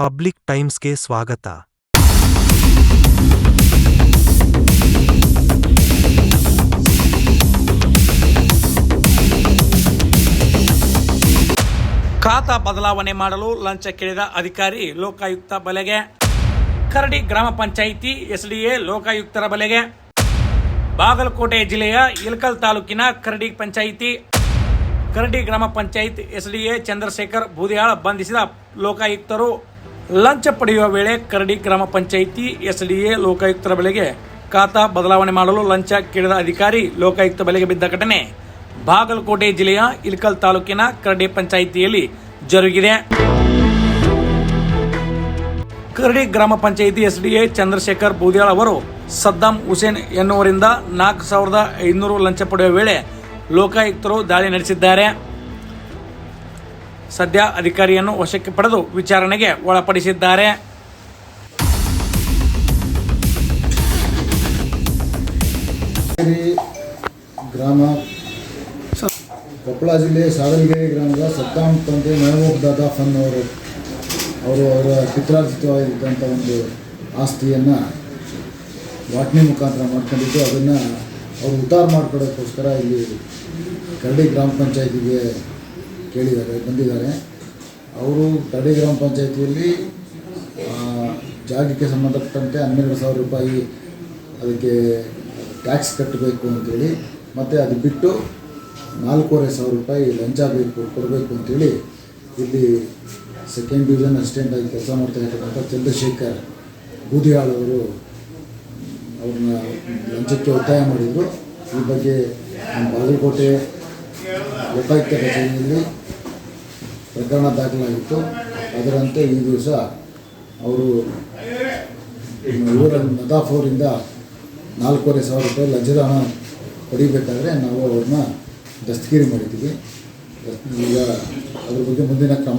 Public ಟೈಮ್ಸ್ಗೆ ಸ್ವಾಗತ. ಖಾತಾ ಬದಲಾವಣೆ ಮಾಡಲು ಲಂಚ ಕೇಳಿದ ಅಧಿಕಾರಿ ಲೋಕಾಯುಕ್ತ ಬಲೆಗೆ. ಕರಡಿ ಗ್ರಾಮ ಪಂಚಾಯಿತಿ ಎಸ್ಡಿಎ ಲೋಕಾಯುಕ್ತರ ಬಲೆಗೆ. ಬಾಗಲಕೋಟೆ ಜಿಲ್ಲೆಯ ಇಲಕಲ್ ತಾಲೂಕಿನ ಕರಡಿ ಪಂಚಾಯಿತಿ ಕರಡಿ ಗ್ರಾಮ ಪಂಚಾಯತ್ ಎಸ್ಡಿಎ ಚಂದ್ರಶೇಖರ್ ಬೂದಿಯಾಳ ಬಂಧಿಸಿದ ಲೋಕಾಯುಕ್ತರು ಲಂಚ ಪಡೆಯುವ ವೇಳೆ ಕರಡಿ ಗ್ರಾಮ ಪಂಚಾಯಿತಿ ಎಸ್ಡಿಎ ಲೋಕಾಯುಕ್ತರ ಬಲೆಗೆ ಖಾತಾ ಬದಲಾವಣೆ ಮಾಡಲು ಲಂಚ ಕೇಳಿದ ಅಧಿಕಾರಿ ಲೋಕಾಯುಕ್ತ ಬಲೆಗೆ ಬಿದ್ದ ಘಟನೆ ಬಾಗಲಕೋಟೆ ಜಿಲ್ಲೆಯ ಇಲ್ಕಲ್ ತಾಲೂಕಿನ ಕರಡಿ ಪಂಚಾಯಿತಿಯಲ್ಲಿ ಜರುಗಿದೆ. ಕರಡಿ ಗ್ರಾಮ ಪಂಚಾಯಿತಿ ಎಸ್ಡಿಎ ಚಂದ್ರಶೇಖರ್ ಬೂದಿಯಾಳ್ ಅವರು ಸದ್ದಾಂ ಹುಸೇನ್ ಎನ್ನುವರಿಂದ ನಾಲ್ಕು ಸಾವಿರದ ಐನೂರು ಲಂಚ ಪಡೆಯುವ ವೇಳೆ ಲೋಕಾಯುಕ್ತರು ದಾಳಿ ನಡೆಸಿದ್ದಾರೆ. ಸದ್ಯ ಅಧಿಕಾರಿಯನ್ನು ವಶಕ್ಕೆ ಪಡೆದು ವಿಚಾರಣೆಗೆ ಒಳಪಡಿಸಿದ್ದಾರೆ. ಗ್ರಾಮ ಕೊಪ್ಪಳ ಜಿಲ್ಲೆ ಸಾದಲಗಿರಿ ಗ್ರಾಮದ ಸದ್ದಾಂ ತಂದೆ ಮೆಹಬೂಬ್ ದಾದಾ ಫನ್ ಅವರು ಅವರು ಅವರ ಪಿತ್ರಾರ್ಜಿತವಾಗಿದ್ದಂಥ ಒಂದು ಆಸ್ತಿಯನ್ನು ವಾಟ್ನಿ ಮುಖಾಂತರ ಮಾಡ್ಕೊಂಡಿದ್ದು, ಅದನ್ನು ಅವರು ಉದ್ಧಾರ ಮಾಡಿಕೊಡೋಕ್ಕೋಸ್ಕರ ಇಲ್ಲಿ ಕರಡಿ ಗ್ರಾಮ ಪಂಚಾಯತಿಗೆ ಕೇಳಿದ್ದಾರೆ, ಬಂದಿದ್ದಾರೆ. ಅವರು ಕರಡಿ ಗ್ರಾಮ ಪಂಚಾಯತಿಯಲ್ಲಿ ಜಾಗಕ್ಕೆ ಸಂಬಂಧಪಟ್ಟಂತೆ ಹನ್ನೆರಡು ಸಾವಿರ ರೂಪಾಯಿ ಅದಕ್ಕೆ ಟ್ಯಾಕ್ಸ್ ಕಟ್ಟಬೇಕು ಅಂತೇಳಿ, ಮತ್ತು ಅದು ಬಿಟ್ಟು ನಾಲ್ಕೂವರೆ ಸಾವಿರ ರೂಪಾಯಿ ಲಂಚ ಬೇಕು, ಕೊಡಬೇಕು ಅಂತೇಳಿ ಇಲ್ಲಿ ಸೆಕೆಂಡ್ ಡಿವಿಷನ್ ಅಸಿಸ್ಟೆಂಟಾಗಿ ಕೆಲಸ ಮಾಡ್ತಾ ಇರ್ತಕ್ಕಂಥ ಚಂದ್ರಶೇಖರ್ ಬೂದಿಯಾಳ್ ಅವರು ಲಂಚಕ್ಕೆ ಒತ್ತಾಯ ಮಾಡಿದರು. ಈ ಬಗ್ಗೆ ನಮ್ಮ ಬಾಗಲಕೋಟೆ ಲೋಕಾಯುಕ್ತ ಕಚೇರಿಯಲ್ಲಿ ಪ್ರಕರಣ ದಾಖಲಾಗಿತ್ತು. ಅದರಂತೆ ಈ ದಿವಸ ಅವರು ಇವರ ನದಾಫ್ ಅವರಿಂದ ನಾಲ್ಕೂವರೆ ಸಾವಿರ ರೂಪಾಯಿ ಲಂಚದ ಹಣ ಪಡಿಬೇಕಾದ್ರೆ ನಾವು ಅವ್ರನ್ನ ದಸ್ತಗಿರಿ ಮಾಡಿದ್ದೀವಿ. ಈಗ ಅದ್ರ ಬಗ್ಗೆ ಮುಂದಿನ ಕ್ರಮ